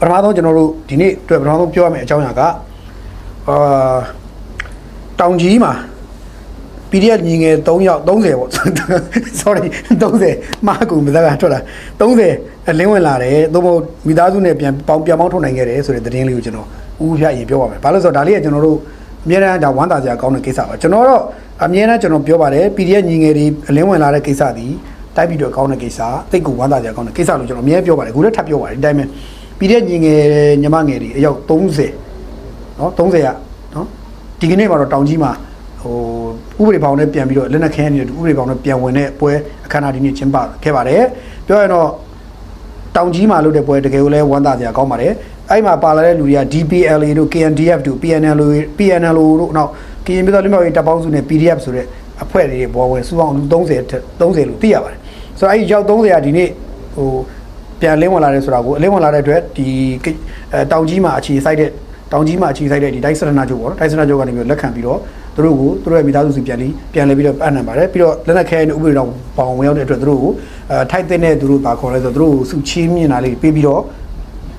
ပထမဆုံးကျွန်တော်တို့ဒီနေ့အတွက်ပထမဆုံးပြောရမယ့်အကြောင်းအရာကအာတောင်ကြီးမှာ PDF ညီငယ်3ယောက်30ပေါ့ sorry 30မာကူမသက်ကထွက်လာ30အလင်းဝင်လာတယ်သို့မဟုတ်မိသားစုနဲ့ပြန်ပေါင်းပြန်ပေါင်းထုတ်နိုင်ခဲ့တယ်ဆိုတဲ့သတင်းလေးကိုကျွန်တော်ဦးပြအရင်ပြောပါမယ်ဘာလို့လဲဆိုတော့ဒါလေးကကျွန်တော်တို့အများအားဒါဝမ်းသာစရာကောင်းတဲ့ကိစ္စပါကျွန်တော်တော့အများအားကျွန်တော်ပြောပါတယ် PDF ညီငယ်တွေအလင်းဝင်လာတဲ့ကိစ္စဒီတိုက်ပြီးတော့ကောင်းတဲ့ကိစ္စတိတ်ကိုဝမ်းသာစရာကောင်းတဲ့ကိစ္စလို့ကျွန်တော်အများပြောပါတယ်အခုလည်းထပ်ပြောပါတယ်ဒီတိုင်းပဲ PDF ညီငယ်ညီမငယ်တွေအယောက်30နော်30ရနော်ဒီကနေ့မှာတော့တောင်ကြီးမှာဟိုဥပဒေပေါင်းနဲ့ပြန်ပြီးတော့လက်နက်ခဲနေတဲ့ဥပဒေပေါင်းနဲ့ပြန်ဝင်တဲ့ပွဲအခမ်းအနားဒီနေ့ကျင်းပခဲ့ပါတယ်ပြောရရင်တော့တောင်ကြီးမှာလုပ်တဲ့ပွဲတကယ်ကိုလည်းဝမ်းသာစရာကောင်းပါတယ်အဲ့မှာပါလာတဲ့လူတွေက DPLA တို့ KNDF တို့ PNL PNL တို့နောက်ကရင်ပြည်တော်လူမျိုးရေးတပ်ပေါင်းစုနဲ့ PDF ဆိုတဲ့အဖွဲ့တွေပေါ်ဝင်စုပေါင်းလူ30 30လို့သိရပါတယ်ဆိုတော့အဲ့ဒီရောက်30ရာဒီနေ့ဟို ပြန်လင်းဝင်လာတယ်ဆိုတာကိုအလင်းဝင်လာတဲ့အတွက်ဒီအဲတောင်ကြီးမှာအခြေစိုက်တဲ့တောင်ကြီးမှာအခြေစိုက်တဲ့ဒီတိုက်စရနာချုပ်ပေါ့နော်တိုက်စရနာချုပ်ကနေပြီးလက်ခံပြီးတော့သူတို့ကိုသူတို့ရဲ့မိသားစုစီပြန်ပြီးပြန်လဲပြီးတော့ပတ်နံပါတယ်ပြီးတော့လက်နက်ခဲတဲ့ဥပဒေတော်ပေါင်ဝင်ရောက်တဲ့အတွက်သူတို့ကိုအဲထိုက်တဲ့သူတို့ဘာခေါ်လဲဆိုတော့သူတို့ကိုစုချင်းမြင်တာလေးပေးပြီးတော့ဥ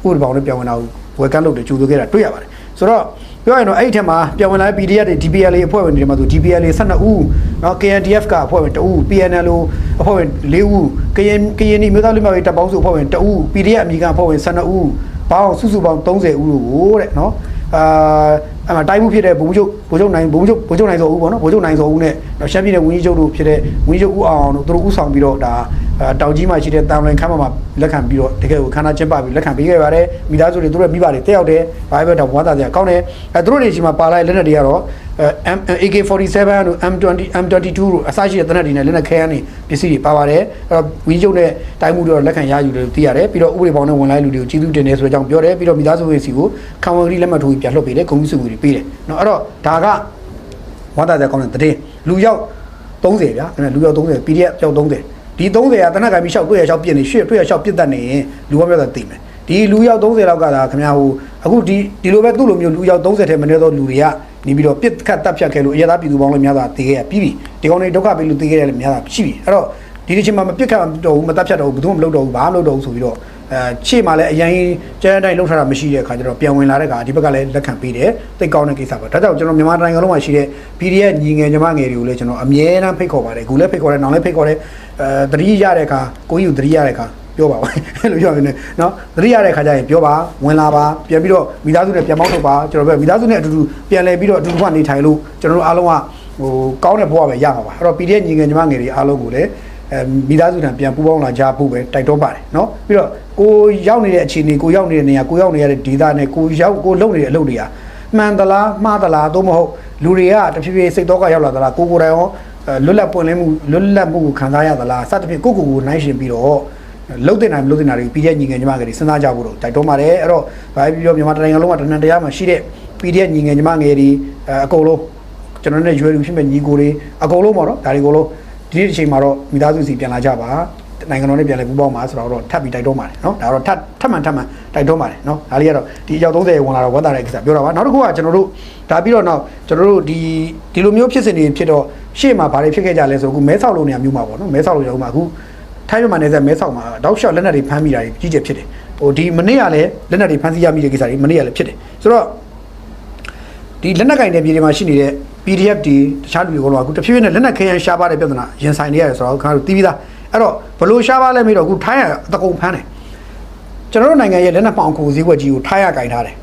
ပဒေပေါင်းနဲ့ပြောင်းဝင်တာကိုဝယ်ကတ်လုပ်တယ်ကြိုးဆိုခဲ့တာတွေ့ရပါတယ်ဆိုတော့ ပြောရရင်တော့အဲ့ဒီထက်မှာပြောင်းဝင်လာတဲ့ PDF တွေ DPLA အဖွဲ့ဝင်တွေမှာဆို DPLA 12ဦးเนาะ KNDF ကအဖွဲ့ဝင်2ဦး PNL အဖွဲ့ဝင်4ဦးကရင်ကရင်နီမြို့သားလူမျိုးရေးတပ်ပေါင်းစုအဖွဲ့ဝင်2ဦး PDF အမိကအဖွဲ့ဝင်12ဦးပေါင်းစုစုပေါင်း30ဦးလို့ကိုတဲ့เนาะအာအဲ့မှာတိုင်းမှုဖြစ်တဲ့ဘုံချုပ်ဘုံချုပ်နိုင်ဘုံချုပ်ဘုံချုပ်နိုင်စောဦးပေါ့နော်ဘုံချုပ်နိုင်စောဦးနဲ့ရှမ်းပြည်နယ်ဝင်းကြီးချုပ်တို့ဖြစ်တဲ့ဝင်းကြီးချုပ်ဦးအောင်အောင်တို့သူတို့ဥဆောင်ပြီးတော့ဒါ တောင်ကြီးမှာရှိတဲ့တန်လွင်ခမ်းမမှာလက်ခံပြီးတော့တကယ်ကိုခန္ဓာကျင်းပပြီးလက်ခံပေးခဲ့ပါတယ်မိသားစုတွေသူတို့မိဘတွေတက်ရောက်တယ်ဘာပဲတော့ဘဝသားစရာကောင်းတယ်အဲသူတို့တွေရှိမှာပါလာတဲ့လက်နက်တွေကတော့ AK47 တို့ M20 M22 တို့အစရှိတဲ့လက်နက်တွေနဲ့လက်နက်ခဲယမ်းတွေပစ္စည်းတွေပါပါတယ်အဲ့တော့ဝင်းချုပ်နဲ့တိုင်းမှုတွေတော့လက်ခံရယူတယ်လို့သိရတယ်ပြီးတော့ဥပဒေပေါင်းနဲ့ဝင်လိုက်လူတွေကိုကျေးဇူးတင်တယ်ဆိုတဲ့အကြောင်းပြောတယ်ပြီးတော့မိသားစုတွေစီကိုခံဝန်ကလေးလက်မှတ်ထိုးပြီးပြန်လွှတ်ပေးတယ်ဂုဏ်ပြုစုမှုတွေပေးတယ်နော်အဲ့တော့ဒါကဝါတာတဲ့ကောင်းတဲ့တည်လူရောက်30ဗျာအဲ့ဒါလူရောက်30 PDF ရောက်30 ဒီ30ကတနက်ကပြီးလျှောက်တွေ့ရလျှောက်ပြစ်နေရွှေ့တွေ့ရလျှောက်ပြစ်တတ်နေရင်လူကပြောတာသိမယ်ဒီလူရောက်30လောက်ကသာခင်ဗျာဟိုအခုဒီဒီလိုပဲသူ့လိုမျိုးလူရောက်30ထဲမနေတော့လူတွေကနေပြီးတော့ပြစ်ခတ်တက်ဖြတ်ခဲ့လို့အရသာပြည်သူပေါင်းလည်းများစွာတည်ခဲ့ရပြီးပြီဒီကောင်တွေဒုက္ခပေးလို့တည်ခဲ့ရတယ်များစွာရှိပြီအဲ့တော့ဒီဒီချိန်မှာမပြစ်ခတ်တော့ဘူးမတက်ဖြတ်တော့ဘူးဘယ်သူမှမလုပ်တော့ဘူးဘာမှမလုပ်တော့ဘူးဆိုပြီးတော့ အဲရှေ့မှာလည်းအရင်ကျန်းတိုင်းလှုပ်ထားတာမရှိတဲ့အခါကျတော့ပြန်ဝင်လာတဲ့အခါဒီဘက်ကလည်းလက်ခံပေးတယ်တိတ်ကောင်းတဲ့ကိစ္စပါဒါကြောင့်ကျွန်တော်မြန်မာတိုင်းကလုံးမှာရှိတဲ့ PDF ညီငယ်ညီမငယ်တွေကိုလည်းကျွန်တော်အမြဲတမ်းဖိတ်ခေါ်ပါတယ်အခုလည်းဖိတ်ခေါ်တယ်နောက်လည်းဖိတ်ခေါ်တယ်အဲတတိရတဲ့အခါကိုကြီးကိုတတိရတဲ့အခါပြောပါဦးအဲ့လိုပြောနေတယ်နော်တတိရတဲ့ခါကျရင်ပြောပါဝင်လာပါပြန်ပြီးတော့မိသားစုနဲ့ပြန်ပေါင်းထုတ်ပါကျွန်တော်ပြောမိသားစုနဲ့အတူတူပြန်လဲပြီးတော့အတူတူကနေထိုင်လို့ကျွန်တော်တို့အားလုံးကဟိုကောင်းတဲ့ဘဝပဲရမှာပါအဲ့တော့ PDF ညီငယ်ညီမငယ်တွေအားလုံးကိုလည်း အဲမိသားစုနဲ့ပြန်ပူးပေါင်းလာကြဖို့ပဲတိုက်တွန်းပါတယ်เนาะပြီးတော့ကိုရောက်နေတဲ့အခြေအနေကိုရောက်နေတဲ့နေရာကိုရောက်နေရတဲ့ဒေသနဲ့ကိုရောက်ကိုလုပ်နေတဲ့အလုပ်တွေကမှန်သလားမှားသလားသို့မဟုတ်လူတွေကတဖြည်းဖြည်းစိတ်တော့ကရောက်လာသလားကိုကိုယ်တိုင်ရောလွတ်လပ်ပွင့်လင်းမှုလွတ်လပ်မှုကိုခံစားရသလားစသဖြင့်ကိုကိုကိုနိုင်ရှင်ပြီးတော့ လုတ်တင်နိုင်မလုတ်တင်နိုင်တွေပြီးတဲ့ညီငယ်ညီမငယ်တွေစဉ်းစားကြဖို့တော့တိုက်တွန်းပါတယ်အဲ့တော့ဘာပဲပြောမြန်မာတိုင်းလုံးကတနန်တရားမှာရှိတဲ့ PDF ညီငယ်ညီမငယ်တွေအကုန်လုံးကျွန်တော်နဲ့ရွယ်လူဖြစ်မဲ့ညီကိုတွေအကုန်လုံးပေါ့နော်ဒါတွေအကုန်လုံး ဒီနေ့တစ်ချိန်မှာတော့မိသားစုစီပြန်လာကြပါနိုင်ငံတော်နဲ့ပြန်လဲပူးပေါင်းပါဆိုတော့ထပ်ပြီးတိုက်တွန်းပါတယ်နော်ဒါတော့ထပ်ထပ်မှန်ထပ်မှန်တိုက်တွန်းပါတယ်နော်ဒါလေးကတော့ဒီအယောက်30ဝင်လာတော့ဝတ်တာတဲ့ကိစ္စပြောတာပါနောက်တစ်ခုကကျွန်တော်တို့ဒါပြီးတော့နောက်ကျွန်တော်တို့ဒီဒီလိုမျိုးဖြစ်စဉ်တွေဖြစ်တော့ရှေ့မှာဘာတွေဖြစ်ခဲ့ကြလဲဆိုတော့အခုမဲဆောက်လို့နေရာမျိုးမှာပေါ့နော်မဲဆောက်လို့ရောက်မှာအခုထိုင်းမြန်မာနယ်စပ်မဲဆောက်မှာတောက်လျှောက်လက်နက်တွေဖမ်းမိတာတွေကြီးကျယ်ဖြစ်တယ်ဟိုဒီမနေ့ကလည်းလက်နက်တွေဖမ်းဆီးရမိတဲ့ကိစ္စတွေမနေ့ကလည်းဖြစ်တယ်ဆိုတော့ဒီလက်နက်ကင်တဲ့ပြည်တွေမှာရှိနေတဲ့ PDF တွေတခြားလူတွေကတော့အခုတဖြည်းဖြည်းနဲ့လက်နက်ခဲယမ်းရှားပါတဲ့ပြဿနာရင်ဆိုင်နေရတယ်ဆိုတော့ခင်ဗျားတို့သိပြီးသားအဲ့တော့ဘလို့ရှားပါလဲမေးတော့အခုထိုင်းကအတကုံဖမ်းတယ်ကျွန်တော်တို့နိုင်ငံရဲ့လက်နက်ပေါင်ကိုဈေးကွက်ကြီးကိုထိုင်းရကင်ထားတယ်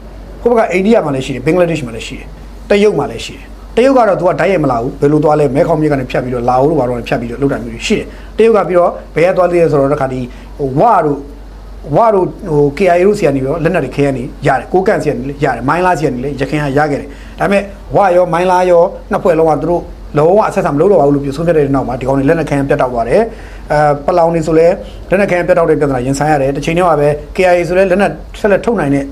ဟိုဘက်ကအိန္ဒိယမှာလည်းရှိတယ်ဘင်္ဂလားဒေ့ရှ်မှာလည်းရှိတယ်တရုတ်မှာလည်းရှိတယ်တရုတ်ကတော့သူကဓာတ်ရိုက်မလာဘူးဘယ်လိုသွားလဲမဲခေါင်မြစ်ကနေဖြတ်ပြီးတော့လာအိုတို့ဘာလို့လဲဖြတ်ပြီးတော့လောက်တာမျိုးရှိတယ်တရုတ်ကပြီးတော့ဘယ်ရသွားသေးလဲဆိုတော့တခါဒီဟိုဝါတို့ ဝါတို့ဟို KIA တို့ဆီကနေပြီးတော့လက်နက်တွေခဲရနေရတယ်ကိုကန့်ဆီကနေလည်းရတယ်မိုင်းလားဆီကနေလည်းရခင်ကရခဲ့တယ်ဒါပေမဲ့ဝါရောမိုင်းလားရောနှစ်ဖွဲ့လုံးကသူတို့လုံးဝအဆက်ဆံမလုပ်တော့ပါဘူးလို့ပြောဆုံးဖြတ်တဲ့နောက်မှာဒီကောင်တွေလက်နက်ခဲယမ်းပြတ်တောက်သွားတယ်အဲပလောင်နေဆိုလဲလက်နက်ခဲယမ်းပြတ်တောက်တဲ့ပြဿနာရင်ဆိုင်ရတယ်တစ်ချိန်တည်းမှာပဲ KIA ဆိုလဲလက်နက်ဆက်လက်ထုတ်နိုင်တဲ့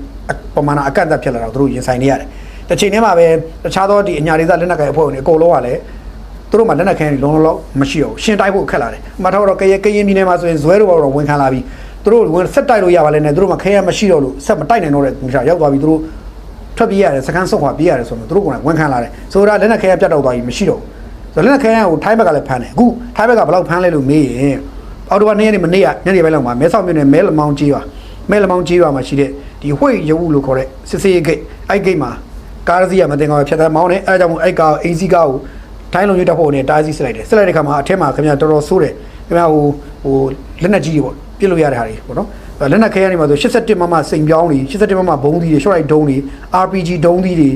ပမာဏအကန့်အသတ်ဖြစ်လာတော့သူတို့ရင်ဆိုင်နေရတယ်တစ်ချိန်တည်းမှာပဲတခြားသောဒီအညာဒေသလက်နက်ကိုင်အဖွဲ့ဝင်တွေအကုန်လုံးကလည်းသူတို့မှလက်နက်ခဲတွေလုံးလုံးလုံးမရှိတော့ရှင်တိုက်ဖို့ခက်လာတယ်။မှတ်ထားတော့ကရဲကရင်ပြည်နယ်မှာဆိုရင်ဇွဲတို့ကတော့ဝင်ခံလာပြီး သူတို့ဝင်ဆက်တိုက်လို့ရပါလဲနဲ့သူတို့မှခဲရမရှိတော့လို့ဆက်မတိုက်နိုင်တော့တဲ့မိသားရောက်သွားပြီးသူတို့ထွက်ပြေးရတယ်စကန်ဆုတ်ခွာပြေးရတယ်ဆိုတော့သူတို့ကလည်းဝန်ခံလာတယ်ဆိုတော့လက်နက်ခဲရပြတ်တော့သွားပြီမရှိတော့ဘူးဆိုတော့လက်နက်ခဲရကိုထိုင်းဘက်ကလည်းဖမ်းတယ်အခုထိုင်းဘက်ကဘယ်လောက်ဖမ်းလဲလို့မေးရင်အော်တိုဘာနေ့ရက်နေ့မနေ့ကညနေပိုင်းလောက်မှာမဲဆောက်မြို့နယ်မဲလမောင်ကြီးရွာမဲလမောင်ကြီးရွာမှာရှိတဲ့ဒီဝှေ့ရုပ်လို့ခေါ်တဲ့စစ်စေးဂိတ်အဲ့ဂိတ်မှာကားတစ်စီးကမတင်ကောင်ဖြတ်သန်းမောင်းနေအဲဒါကြောင့်မို့အဲ့ကားအိမ်စီးကားကိုထိုင်းလုံကြီးတက်ဖို့နဲ့တားစီးစစ်လိုက်တယ်စစ်လိုက်တဲ့ခါမှာအထက်မှာခင်ဗျာတော်တော်ဆိုးတယ်ခင်ဗျာဟိုဟိုလက်နက်ကြီးတွေပေါ့ ပြစ်လို့ရတဲ့ဟာတွေပေါ့နော်လက်နက်ခဲရနေမှာဆို81မမစိန်ပြောင်းတွေ81မမဘုံးသီးတွေ short right ဒုံးတွေ RPG ဒုံးသီးတွေ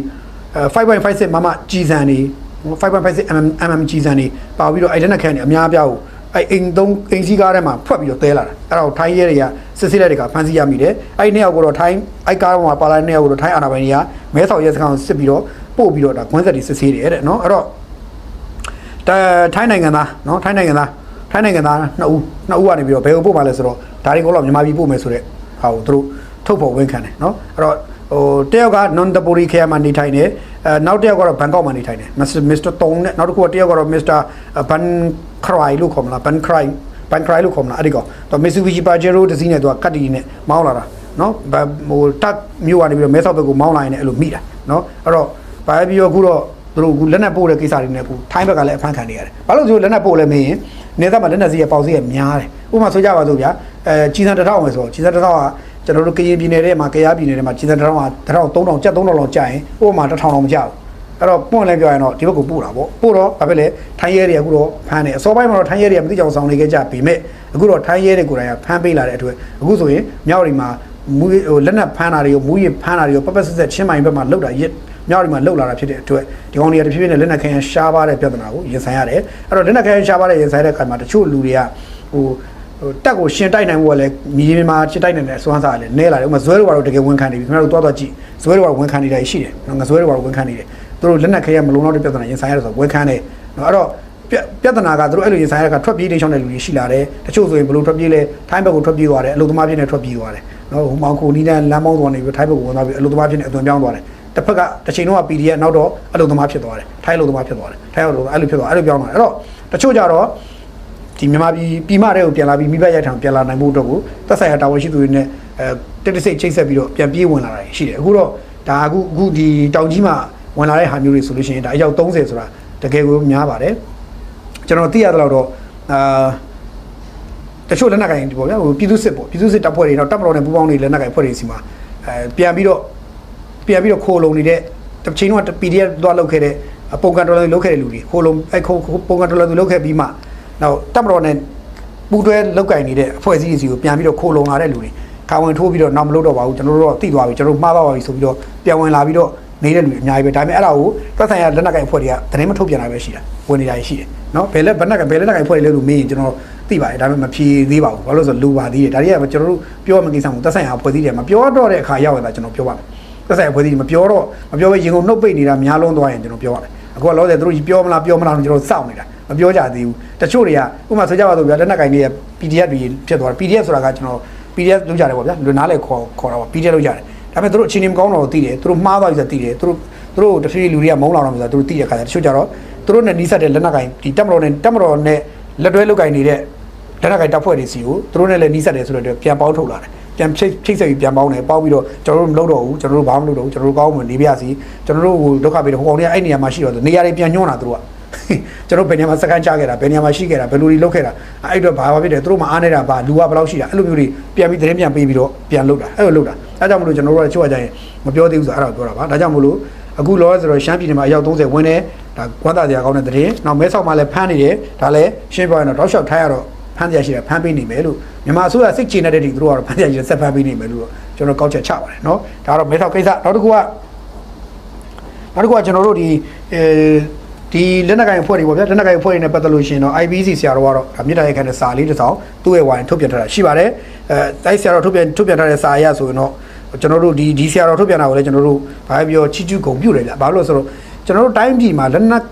5.56မမကြီးစံတွေ5.56 mm mm ကြီးစံတွေပါပြီးတော့အဲ့လက်နက်ခဲရနေအများအပြားကိုအဲ့အိမ်သုံးအိမ်စီးကားထဲမှာဖွက်ပြီးတော့တဲလာတာအဲ့တော့ထိုင်းရဲတွေကစစ်စစ်ရဲတွေကဖမ်းဆီးရမိတယ်အဲ့နှစ်ယောက်ကိုတော့ထိုင်းအဲ့ကားပေါ်မှာပါလာတဲ့နှစ်ယောက်ကိုတော့ထိုင်းအာဏာပိုင်တွေကမဲဆောက်ရဲစခန်းကိုစစ်ပြီးတော့ပို့ပြီးတော့ဒါခွန်းဆက်တွေစစ်ဆေးတယ်တဲ့နော်အဲ့တော့ထိုင်းနိုင်ငံသားနော်ထိုင်းနိုင်ငံသား ထိုင်းနိုင်ငံသားနှစ်ဦးနှစ်ဦးကနေပြီးတော့ဘယ်ကိုပို့ပါလဲဆိုတော့ဒါတွေကတော့မြန်မာပြည်ပို့မယ်ဆိုတော့ဟာကိုသူတို့ထုတ်ဖို့ဝန်ခံတယ်เนาะအဲ့တော့ဟိုတယောက်က non dapori ခရမှာနေထိုင်တယ်အဲနောက်တစ်ယောက်ကတော့ဘန်ကောက်မှာနေထိုင်တယ် Mr. Tong နဲ့နောက်တစ်ခုကတယောက်ကတော့ Mr. Ban Cry လို့ခေါ်မလား Ban Cry Ban Cry လို့ခေါ်မလားအဲ့ဒီကောင်တော့ Mitsubishi Pajero တစ်စီးနဲ့သူကကတ်တီနဲ့မောင်းလာတာเนาะဟိုတက်မြို့ကနေပြီးတော့မဲဆောက်ဘက်ကိုမောင်းလာရင်လည်းအဲ့လိုမိတာเนาะအဲ့တော့ဘာပဲပြီးတော့အခုတော့ သူတို့ကလက်နက်ပို့တဲ့ကိစ္စတွေနဲ့အခုထိုင်းဘက်ကလည်းအဖမ်းခံနေရတယ်။ဘာလို့ဆိုလက်နက်ပို့လဲမင်းရင် နေသက်မှာလက်နက်စီးရပေါက်စီးရများတယ်။ဥပမာဆိုကြပါစို့ဗျာအဲကြီးစံတစ်ထောင်ပဲဆိုတော့ကြီးစံတစ်ထောင်ကကျွန်တော်တို့ကရင်ပြည်နယ်ထဲမှာကရားပြည်နယ်ထဲမှာကြီးစံတစ်ထောင်ကတစ်ထောင်3000ကျပ်3000လောက်ကျရင်ဥပမာတစ်ထောင်လောက်မကျဘူး။အဲ့တော့ပွင့်လဲပြောရင်တော့ဒီဘက်ကိုပို့တာပေါ့။ပို့တော့ဘာဖြစ်လဲထိုင်းရဲတွေအခုတော့ဖမ်းတယ်။အစောပိုင်းမှာတော့ထိုင်းရဲတွေကမသိကြအောင်ဆောင်နေခဲ့ကြပေမဲ့အခုတော့ထိုင်းရဲတွေကိုယ်တိုင်ကဖမ်းပေးလာတဲ့အတွက်အခုဆိုရင်မြောက်ရီမှာမူဟိုလက်နက်ဖမ်းတာတွေကိုမူရဖမ်းတာတွေကိုပပဆက်ဆက်ချင်းမိုင်ဘက်မှာလောက်တာရစ် မြောက်ဒီမှာလှုပ်လာတာဖြစ်တဲ့အတွက်ဒီကောင်တွေကတဖြည်းဖြည်းနဲ့လက်နက်ခဲယမ်းရှားပါတဲ့ပြဿနာကိုရင်ဆိုင်ရတယ်အဲ့တော့လက်နက်ခဲယမ်းရှားပါတဲ့ရင်ဆိုင်တဲ့အခါမှာတချို့လူတွေကဟိုဟိုတက်ကိုရှင်တိုက်နိုင်ဖို့ကလည်းမြေပြင်မှာရှင်တိုက်နိုင်တဲ့စွမ်းစားကလည်းနဲလာတယ်ဥပမာဇွဲတော်ကတော့တကယ်ဝန်ခံနေပြီခင်ဗျားတို့တွားတွားကြည့်ဇွဲတော်ကဝန်ခံနေတာရှိတယ်နော်ငါဇွဲတော်ကဝန်ခံနေတယ်သူတို့လက်နက်ခဲယမ်းမလုံလောက်တဲ့ပြဿနာရင်ဆိုင်ရတယ်ဆိုတော့ဝန်ခံတယ်နော်အဲ့တော့ပြဿနာကသူတို့အဲ့လိုရင်ဆိုင်ရတဲ့အခါထွက်ပြေးတိတ်ချောင်းတဲ့လူတွေရှိလာတယ်တချို့ဆိုရင်ဘလို့ထွက်ပြေးလဲထိုင်းဘက်ကိုထွက်ပြေးသွားတယ်အလုသမားဖြစ်နေထွက်ပြေးသွားတယ်နော်ဟိုမောင်ခိုနီးတဲ့လမ်းမောင်းသွားနေပြီးထိုင်းဘက်ကိုဝင်သွားပြီးအလုသမားဖြစ်နေအသွင်ပြောင်းသွားတယ် တစ်ဖက်ကတစ်ချိန်တော့ PDF နောက်တော့အလုသမားဖြစ်သွားတယ်ထိုင်းအလုသမားဖြစ်သွားတယ်ထိုင်းအလုအဲ့လိုဖြစ်သွားအဲ့လိုပြောင်းသွားတယ်အဲ့တော့တချို့ကြတော့ဒီမြန်မာပြည်ပြည်မတဲ့ကိုပြန်လာပြီးမိဘရိုက်ထောင်ပြန်လာနိုင်ဖို့အတွက်ကိုသက်ဆိုင်ရာတာဝန်ရှိသူတွေနဲ့အဲတိတ်တဆိတ်ချိတ်ဆက်ပြီးတော့ပြန်ပြေးဝင်လာတာရှိတယ်အခုတော့ဒါအခုအခုဒီတောင်ကြီးမှာဝင်လာတဲ့ဟာမျိုးတွေဆိုလို့ရှိရင်ဒါအယောက်30ဆိုတာတကယ်ကိုများပါတယ်ကျွန်တော်သိရတဲ့လောက်တော့အာတချို့လက်နက်ကင်ဒီပေါ့ဗျာဟိုပြည်သူစစ်ပေါ့ပြည်သူစစ်တပ်ဖွဲ့တွေတော့တပ်မတော်နဲ့ပူးပေါင်းနေတဲ့လက်နက်ကင်ဖွဲ့တွေစီမှာအဲပြန်ပြီးတော့ ပြန်ပြီးတော့ခိုးလုံနေတဲ့တစ်ချိန်တော့ PDF သွားလောက်ခဲ့တဲ့ပုံကန်တော်လုံးလောက်ခဲ့တဲ့လူတွေခိုးလုံအဲခိုးပုံကန်တော်လုံးလောက်ခဲ့ပြီးမှနောက်တပ်မတော်နဲ့ပူးတွဲလောက်ကင်နေတဲ့အဖွဲ့အစည်းတွေစီကိုပြန်ပြီးတော့ခိုးလုံလာတဲ့လူတွေခါဝင်ထိုးပြီးတော့နောက်မလုပ်တော့ပါဘူးကျွန်တော်တို့တော့သိသွားပြီကျွန်တော်တို့မှားသွားပါပြီဆိုပြီးတော့ပြန်ဝင်လာပြီးတော့နေတဲ့လူတွေအများကြီးပဲဒါပေမဲ့အဲ့ဒါကိုသက်ဆိုင်ရာလက်နက်ကင်အဖွဲ့တွေကသတင်းမထုတ်ပြန်တာပဲရှိတာဝင်နေတာရှိတယ်နော်ဘယ်လက်ဘယ်နက်ကဘယ်လက်နက်ကင်အဖွဲ့တွေလဲလို့မေးရင်ကျွန်တော်သိပါတယ်ဒါပေမဲ့မဖြေသေးပါဘူးဘာလို့လဲဆိုတော့လူပါသေးတယ်ဒါတွေကကျွန်တော်တို့ပြောမှကိစ္စမဟုတ်သက်ဆိုင်ရာအဖွဲ့အစည်းတွေမပြောတော့တဲ့အခါရောက်ရင်ဒါကျွန်တော်ပြောပါမယ် သက်ဆိုင်ရာအဖွဲ့အစည်းတွေမပြောတော့မပြောဘဲရင်ကုန်နှုတ်ပိတ်နေတာများလုံးသွားရင်ကျွန်တော်ပြောပါမယ်အခုကလောဆယ်သူတို့ပြောမလားပြောမလားကျွန်တော်စောင့်နေတာမပြောကြသေးဘူးတချို့တွေကဥပမာဆိုကြပါစို့ဗျာလက်နက်ကင်တွေ PDF တွေဖြစ်သွားတယ် PDF ဆိုတာကကျွန်တော် PDF လုပ်ကြတယ်ပေါ့ဗျာလူနားလေခေါ်ခေါ်တာပေါ့ PDF လုပ်ကြတယ်ဒါပေမဲ့သူတို့အချင်းချင်းမကောင်းတော့သိတယ်သူတို့မှားသွားပြီဆိုသိတယ်သူတို့သူတို့တဖြည်းဖြည်းလူတွေကမုန်းလာတော့ဆိုတော့သူတို့သိတဲ့ခါကျတချို့ကြတော့သူတို့နဲ့နီးစပ်တဲ့လက်နက်ကင်ဒီတက်မတော်နဲ့တက်မတော်နဲ့လက်တွဲလုတ်ကင်နေတဲ့ လက်နက်ကင်တပ်ဖွဲ့တွေစီကိုသူတို့နဲ့လည်းနီးစပ်တယ်ဆိုတော့ပြန်ပေါင်းထုတ်လာတယ်ပြန်ချိတ်ချိတ်ဆက်ပြီးပြန်ပေါင်းတယ်ပေါင်းပြီးတော့ကျွန်တော်တို့မလုပ်တော့ဘူးကျွန်တော်တို့ဘာမှမလုပ်တော့ဘူးကျွန်တော်တို့ကောင်းမှနေပြရစီကျွန်တော်တို့ဟိုဒုက္ခပေးတယ်ဟိုကောင်တွေကအဲ့နေရာမှာရှိတော့နေရာတွေပြန်ညွှန်းတာသူတို့ကကျွန်တော်ဘယ်နေရာမှာစကန်ချခဲ့တာဘယ်နေရာမှာရှိခဲ့တာဘယ်လိုတွေလုပ်ခဲ့တာအဲ့အတွက်ဘာဘာဖြစ်တယ်သူတို့မှအားနေတာဘာလူကဘယ်လောက်ရှိတာအဲ့လိုမျိုးတွေပြန်ပြီးသတင်းပြန်ပေးပြီးတော့ပြန်လုပ်တာအဲ့လိုလုပ်တာအဲကြောင့်မလို့ကျွန်တော်တို့ကချို့အကြရင်မပြောသေးဘူးဆိုအဲ့ဒါကိုပြောတာပါဒါကြောင့်မလို့အခုလောဆိုတော့ရှမ်းပြည်နယ်မှာအယောက်30ဝင်တယ်ဒါကွမ်းသားစရာကောင်းတဲ့သတင်းနောက်မဲဆောက်မှာလည်းဖမ်းနေတယ်ဒါလည်းရှင်းပြောရင်တော့တောက်လျှောက်ထိုင်းရတော့ ဖမ်းရရှိတယ်ဖမ်းပေးနေမယ်လို့မြန်မာအစိုးရစိတ်ချနေတဲ့ဒီသူတို့ကတော့ဖမ်းရရှိတယ်ဆက်ဖမ်းပေးနေမယ်လို့ကျွန်တော်ကောက်ချက်ချပါတယ်เนาะဒါကတော့မဲဆောက်ကိစ္စနောက်တစ်ခုကနောက်တစ်ခုကကျွန်တော်တို့ဒီအဲဒီလက်နက်ကိုင်အဖွဲ့တွေပေါ့ဗျာလက်နက်ကိုင်အဖွဲ့တွေနဲ့ပတ်သက်လို့ရှိရင်တော့ IBC ဆရာတော်ကတော့ဒါမြေတားရိုက်ခံတဲ့စာလေးတစ်စောင်သူ့ရဲ့ဝိုင်းထုတ်ပြန်ထားတာရှိပါတယ်အဲတိုက်ဆရာတော်ထုတ်ပြန်ထုတ်ပြန်ထားတဲ့စာအရဆိုရင်တော့ကျွန်တော်တို့ဒီဒီဆရာတော်ထုတ်ပြန်တာကိုလည်းကျွန်တော်တို့ဘာပဲပြောချီကျူးဂုံပြုတ်တယ်ဗျဘာလို့လဲဆိုတော့ကျွန်တော်တို့တိုင်းပြည်မှာလက်နက်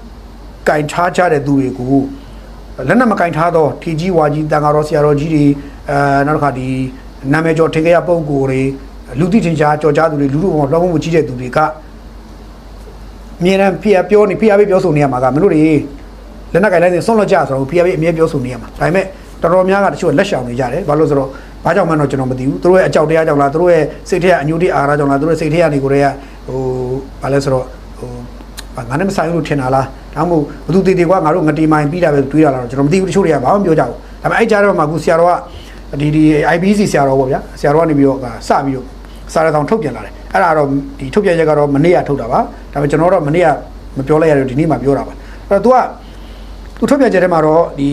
ကင်ထားကြတဲ့သူတွေကို လက်နက်မကင်ထားတော့ထီကြီးဝါကြီးတန်ဃာတော်ဆရာတော်ကြီးတွေအဲနောက်တစ်ခါဒီနာမည်ကျော်ထင်ကြရပုံကိုယ်တွေလူသိထင်ရှားကြော်ကြားသူတွေလူလူပေါ်လောကမှုကြီးတဲ့သူတွေကမြေတမ်းဖိအားပြောနေဖိအားပေးပြောဆိုနေရမှာကမင်းတို့တွေလက်နက်ကင်လိုက်နေဆုံးလို့ကြဆိုတော့ဖိအားပေးအမြဲပြောဆိုနေရမှာဒါပေမဲ့တော်တော်များကတချို့လက်ရှောင်နေကြတယ်ဘာလို့ဆိုတော့ဘာကြောင့်မှတော့ကျွန်တော်မသိဘူးသူတို့ရဲ့အကြောက်တရားကြောင့်လားသူတို့ရဲ့စိတ်ထဲကအညှို့တိအာရကြောင့်လားသူတို့ရဲ့စိတ်ထဲကနေကိုယ်တည်းကဟိုဘာလဲဆိုတော့ဟို ငါနဲ့မဆိုင်ဘူးလို့ထင်တာလားဒါမှမဟုတ်ဘသူတည်တည်ကွာငါတို့ငတီမိုင်ပြီးတာပဲတွေးတာလားကျွန်တော်မသိဘူးတချို့တွေကဘာမှမပြောကြဘူးဒါပေမဲ့အဲ့ကြားထဲမှာအခုဆရာတော်ကဒီဒီ IBC ဆရာတော်ပေါ့ဗျာဆရာတော်ကနေပြီးတော့စပြီးတော့စာရဆောင်ထုတ်ပြန်လာတယ်အဲ့ဒါတော့ဒီထုတ်ပြန်ချက်ကတော့မနေ့ကထုတ်တာပါဒါပေမဲ့ကျွန်တော်တော့မနေ့ကမပြောလိုက်ရတော့ဒီနေ့မှပြောတာပါအဲ့တော့ तू ကသူထုတ်ပြန်ချက်ထဲမှာတော့ဒီ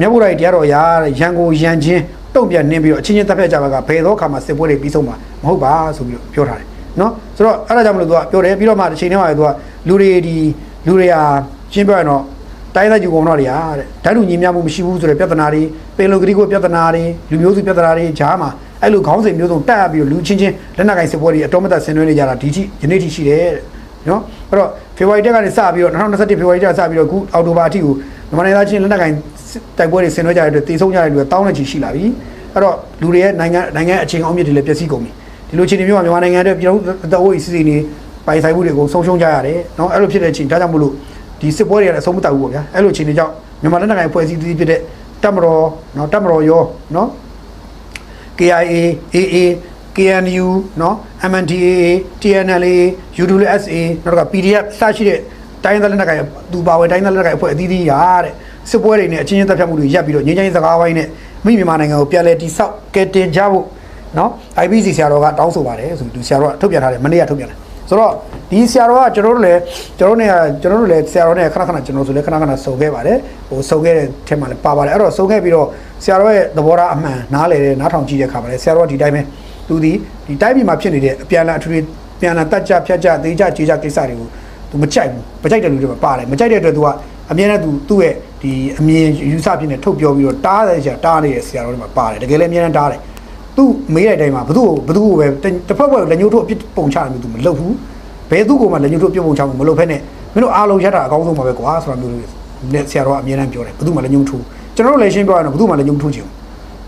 မြတ်ဗုဒ္ဓရဲ့တရားတော်ရာရန်ကိုရန်ချင်းတုံ့ပြန်နှင်းပြီးတော့အချင်းချင်းတပ်ဖြတ်ကြပါကဘယ်သောအခါမှစစ်ပွဲတွေပြီးဆုံးမှာမဟုတ်ပါဆိုပြီးတော့ပြောထားတယ် နော်ဆိုတော့အဲ့ဒါကြောင့်မလို့ तू ကပြောတယ်ပြီးတော့မှတစ်ချိန်ထဲမှာ तू ကလူတွေဒီလူတွေဟာရှင်းပြောရင်တော့တိုင်းသားယူကုန်တော့တွေဟာတဲ့ဓာတ်လူညီမျှမှုမရှိဘူးဆိုတဲ့ပြဿနာတွေပင်လိုဂရိကိုပြဿနာတွေလူမျိုးစုပြဿနာတွေဂျားမှာအဲ့လိုခေါင်းစဉ်မျိုးစုံတက်ရပြီးတော့လူချင်းချင်းလက်နက်ကင်စစ်ပွဲတွေအတော်မတ်ဆင်နွှဲနေကြတာဒီထိယနေ့ထိရှိတယ်တဲ့နော်အဲ့တော့ဖေဖော်ဝါရီတက်ကနေစပြီးတော့2021ဖေဖော်ဝါရီတက်ကစပြီးတော့အခုအောက်တိုဘာအထိကိုမြန်မာနိုင်ငံသားချင်းလက်နက်ကင်တိုက်ပွဲတွေဆင်နွှဲကြတဲ့အတွက်တည်ဆုံးကြတဲ့လူတွေတောင်းနေချီရှိလာပြီအဲ့တော့လူတွေရဲ့နိုင်ငံနိုင်ငံအချင်းအောင်မြစ်တွေလည်းပျက်စီးကုန်ပြီ ဒီလိုအခြေအနေမျိုးမှာမြန်မာနိုင်ငံအတွက်ပြည်တော်အတော်အဝေးစီစီနေပိုင်ဆိုင်မှုတွေကိုဆုံးရှုံးကြရတယ်နော်အဲ့လိုဖြစ်တဲ့အချိန်ဒါကြောင့်မလို့ဒီစစ်ပွဲတွေကလည်းအဆုံးမတောက်ဘူးပေါ့ဗျာအဲ့လိုအခြေအနေကြောင့်မြန်မာလက်နက်ကိုင်ဖွဲ့စည်းသီးဖြစ်တဲ့တပ်မတော်နော်တပ်မတော်ရောနော် KIA AA KNU နော် MNDAA TNLA UWSA နောက်က PDF စရှိတဲ့တိုင်းသားလက်နက်ကိုင်သူပါဝင်တိုင်းသားလက်နက်ကိုင်အဖွဲ့အသီးသီးရာတဲ့စစ်ပွဲတွေနဲ့အချင်းချင်းတပ်ဖြတ်မှုတွေရပ်ပြီးတော့ငြိမ်းချမ်းရေးစကားဝိုင်းနဲ့မိမြန်မာနိုင်ငံကိုပြန်လည်တည်ဆောက်ကဲတင်ကြဖို့ เนาะ IBC ဆရာတော်ကတောင်းဆိုပါတယ်ဆိုပြီးသူဆရာတော်ကထုတ်ပြန်ထားတယ်မနေ့ကထုတ်ပြန်တယ်ဆိုတော့ဒီဆရာတော်ကကျွန်တော်တို့လည်းကျွန်တော်တို့เนี่ยကျွန်တော်တို့လည်းဆရာတော်နဲ့ခဏခဏကျွန်တော်ဆိုလည်းခဏခဏစုံခဲ့ပါတယ်ဟိုစုံခဲ့တဲ့ထဲမှာလည်းပါပါတယ်အဲ့တော့စုံခဲ့ပြီးတော့ဆရာတော်ရဲ့သဘောထားအမှန်နားလည်တဲ့နားထောင်ကြည့်တဲ့အခါမှာလည်းဆရာတော်ကဒီတိုင်းပဲသူဒီဒီတိုင်းပြည်မှာဖြစ်နေတဲ့အပြန်အလှန်အထွေထွေပြန်အလှန်တက်ကြဖြတ်ကြသေးကြကြေကြကိစ္စတွေကိုသူမကြိုက်ဘူးမကြိုက်တဲ့လူတွေမှာပါတယ်မကြိုက်တဲ့အတွက်သူကအမြဲတမ်းသူသူ့ရဲ့ဒီအမြင်ယူဆဖြစ်နေထုတ်ပြောပြီးတော့တားတဲ့ကြာတားနေတဲ့ဆရာတော်တွေမှာပါတယ်တကယ်လည်းအမြဲတမ်းတားတယ် သူမေးတဲ့အတိုင်းမှာဘသူ့ကိုဘသူ့ကိုပဲတစ်ဖက်ဘက်လက်ညှိုးထိုးအပြစ်ပုံချတယ်မျိုးသူမလုပ်ဘူးဘယ်သူ့ကိုမှလက်ညှိုးထိုးပြုတ်ပုံချမှုမလုပ်ဖက်နဲ့မင်းတို့အားလုံးရတာအကောင်းဆုံးပါပဲကွာဆိုတာမျိုးတွေနဲ့ဆရာတော်ကအမြဲတမ်းပြောတယ်ဘသူ့မှလက်ညှိုးထိုးကျွန်တော်တို့လည်းရှင်းပြောရရင်ဘသူ့မှလက်ညှိုးထိုးချင်ဘူး